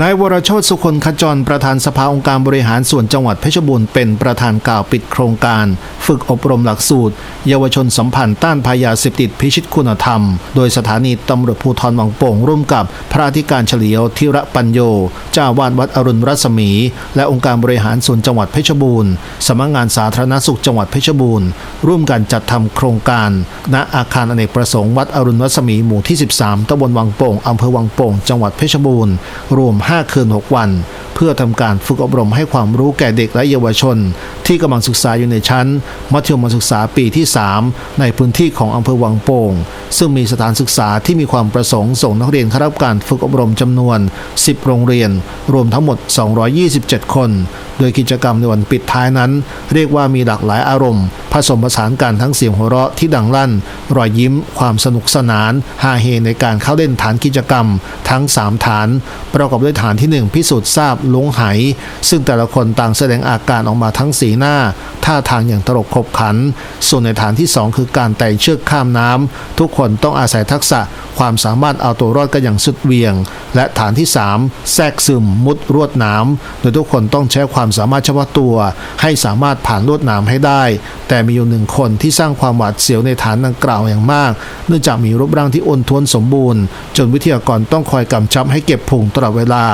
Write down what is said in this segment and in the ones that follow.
นายวรโชตสุคนขจรประธานสภาองค์การบริหารส่วนจังหวัดเพชรบูรณ์เป็นประธานกล่าวปิดโครงการ ฝึกอบรมหลักสูตร เยาวชนสัมพันธ์ต้านพายาเสพติดพิชิตคุณธรรม โดยสถานีตำรวจภูธรวังโป่งร่วมกับพระอธิการเฉลียวทิระปัญโยเจ้าวาดวัดอรุณรัศมี และองค์การบริหารส่วนจังหวัดเพชรบูรณ์สำนักงานสาธารณสุขจังหวัดเพชรบูรณ์ร่วมกันจัดทำโครงการ ณอาคารอเนกประสงค์วัดอรุณรัศมีหมู่ที่ 13ตำบลวังโป่งอำเภอวังโป่งจังหวัดเพชรบูรณ์รวม5 คืน 6 วัน เพื่อทำการฝึกอบรมให้ความรู้แก่เด็กและเยาวชน ที่กำลังศึกษาอยู่ในชั้น มัธยมศึกษาปีที่ 3 ในพื้นที่ของอำเภอวังโป่ง ซึ่งมีสถานศึกษาที่มีความประสงค์ส่งนักเรียนเข้ารับการฝึกอบรมจำนวน 10 โรงเรียน รวมทั้งหมด 227 คน โดยกิจกรรมในวันปิดท้ายนั้น เรียกว่ามีหลากหลายอารมณ์ ผสมผสานกันทั้งเสียงหัวเราะที่ดังลั่น รอยยิ้ม ความสนุกสนานฮาเฮในการเข้าเล่นฐานกิจกรรม ทั้ง 3 ฐาน ประกอบด้วยฐานทีหนึ่1 พิสูจน์ทราบลวงไห ซึ่งแต่ละคนต่างแสดงอาการออกมาทั้งสีหน้า ท่าทางอย่างตลกขบขัน ส่วนในฐานที่ 2 คือการไต่เชือกข้ามน้ำทุกคนต้องอาศัยทักษะความสามารถเอาตัวรอดกันอย่างสุดเวียง และฐานที่ 3 แทรกซึมมุดรวดหน้ำโดยทุกคนต้องใช้ความสามารถเฉพาะตัว ให้สามารถผ่านลวดหน้ำให้ได้ แต่มีอยู่หนึ่งคนที่สร้างความหวาดเสียวในฐานดังกล่าวอย่างมาก เนื่องจากมีรูปร่างที่อ้วนท้วนสมบูรณ์ จนวิทยากรต้องคอยกำชับให้เก็บพุงตลอดเวลา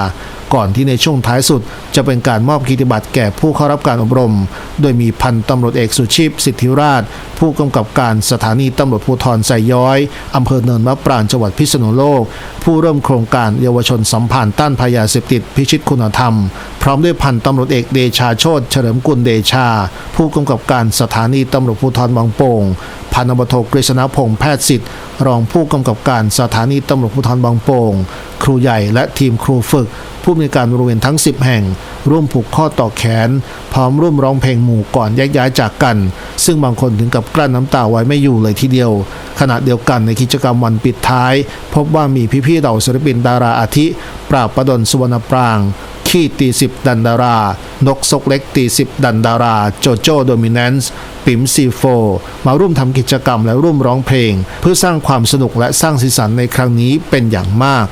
ก่อนที่ในช่วงท้ายสุด จะเป็นการมอบกิจบัตรแก่ผู้เข้ารับการอบรม โดยมีพันตำรวจเอกสุชีพ สิทธิราช ผู้กำกับการสถานีตำรวจภูธรไซย้อยอำเภอเนินมะปรางจังหวัดพิษณุโลก ผู้เริ่มโครงการเยาวชนสัมพันธ์ต้านพยาเสพติดพิชิตคุณธรรม พร้อมด้วยพันตำรวจเอกเดชาโชตเฉลิมกุลเดชา ผู้กำกับการสถานีตำรวจภูธรบางโป่งพันตำรวจโทกฤษณพงษ์แพทย์สิทธิ์รองผู้กำกับการสถานีตำรวจภูธรบางโป่งครูใหญ่และทีมครูฝึก ผู้มีการบริเวณทั้ง 10 แห่ง ร่วมผูกข้อต่อแขน พร้อมร่วมร้องเพลงหมู่ก่อนแยกย้ายจากกัน ซึ่งบางคนถึงกับกลั้นน้ำตาไว้ไม่อยู่เลยทีเดียว ขณะเดียวกันในกิจกรรมวันปิดท้าย พบว่ามีพี่ๆเหล่าศิลปินดาราอาทิ ปราบประดลสุวรรณปรางขี้ตีสิบดันดารา นกซกเล็กตีสิบดันดารา โจโจโดมิเนนซ์ปิมซีโฟ มาร่วมทำกิจกรรมและร่วมร้องเพลง เพื่อสร้างความสนุกและสร้างสีสันในครั้งนี้เป็นอย่างมาก